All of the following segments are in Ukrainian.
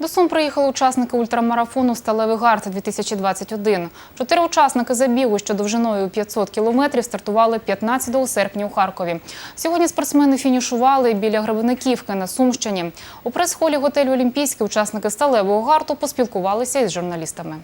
До Сум приїхали учасники ультрамарафону «Сталевий гард-2021». Чотири учасники забігу, що довжиною 500 кілометрів, стартували 15 серпня у Харкові. Сьогодні спортсмени фінішували біля Гребениківки на Сумщині. У прес-холі готелю «Олімпійський» учасники «Сталевого гарту» поспілкувалися із журналістами.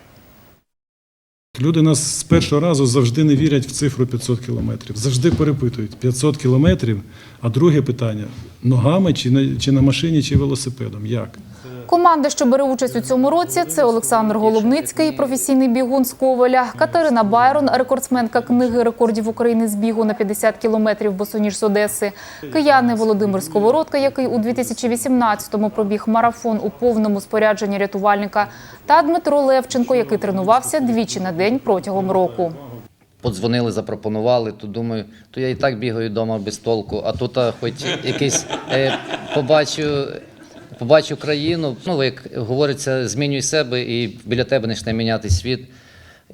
Люди нас з першого разу завжди не вірять в цифру 500 кілометрів. Завжди перепитують 500 кілометрів. А друге питання ногами чи на, чи на машині, чи велосипедом. Як? Команда, що бере участь у цьому році, це Олександр Голубницький, професійний бігун з Ковеля, Катерина Байрон, рекордсменка книги рекордів України з бігу на 50 кілометрів босоніж з Одеси, кияни Володимир Сковородка, який у 2018-му пробіг марафон у повному спорядженні рятувальника, та Дмитро Левченко, який тренувався двічі на день протягом року. Подзвонили, запропонували, то думаю, то я і так бігаю вдома без толку, а тут хоч якийсь е, побачу, побачу країну. Ну, як говориться, змінюй себе і біля тебе почне міняти світ.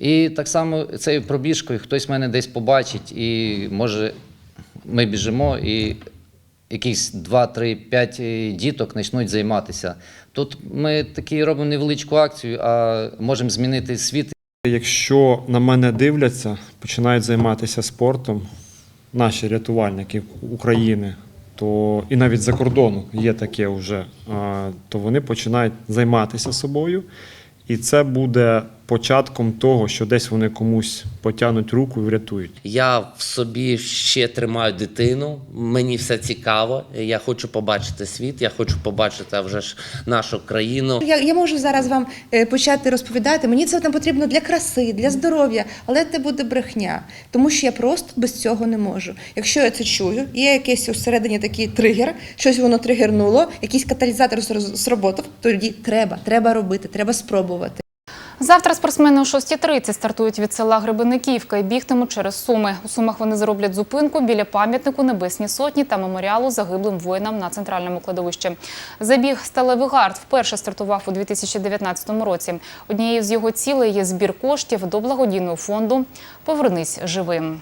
І так само цією пробіжкою хтось мене десь побачить, і може ми біжимо, і якісь 2, 3, 5 діток почнуть займатися. Тут ми такі робимо невеличку акцію, а можемо змінити світ Якщо на мене дивляться, починають займатися спортом наші рятувальники України, то і навіть за кордону є таке вже, то вони починають займатися собою. І це буде початком того, що десь вони комусь потягнуть руку і врятують. Я в собі ще тримаю дитину. Мені все цікаво. Я хочу побачити світ, я хочу побачити а вже ж нашу країну. Я, я можу зараз вам е, почати розповідати. Мені це там потрібно для краси, для здоров'я, але це буде брехня, тому що я просто без цього не можу. Якщо я це чую, є якийсь усередині такий тригер, щось воно тригернуло, якийсь каталізатор сработав, тоді треба, треба робити, треба спробувати. Завтра спортсмени о 6.30 стартують від села Грибиниківка і бігтимуть через Суми. У Сумах вони зроблять зупинку біля пам'ятнику Небесні Сотні та меморіалу загиблим воїнам на центральному кладовищі. Забіг «Сталевий гард» вперше стартував у 2019 році. Однією з його цілей є збір коштів до благодійного фонду «Повернись живим».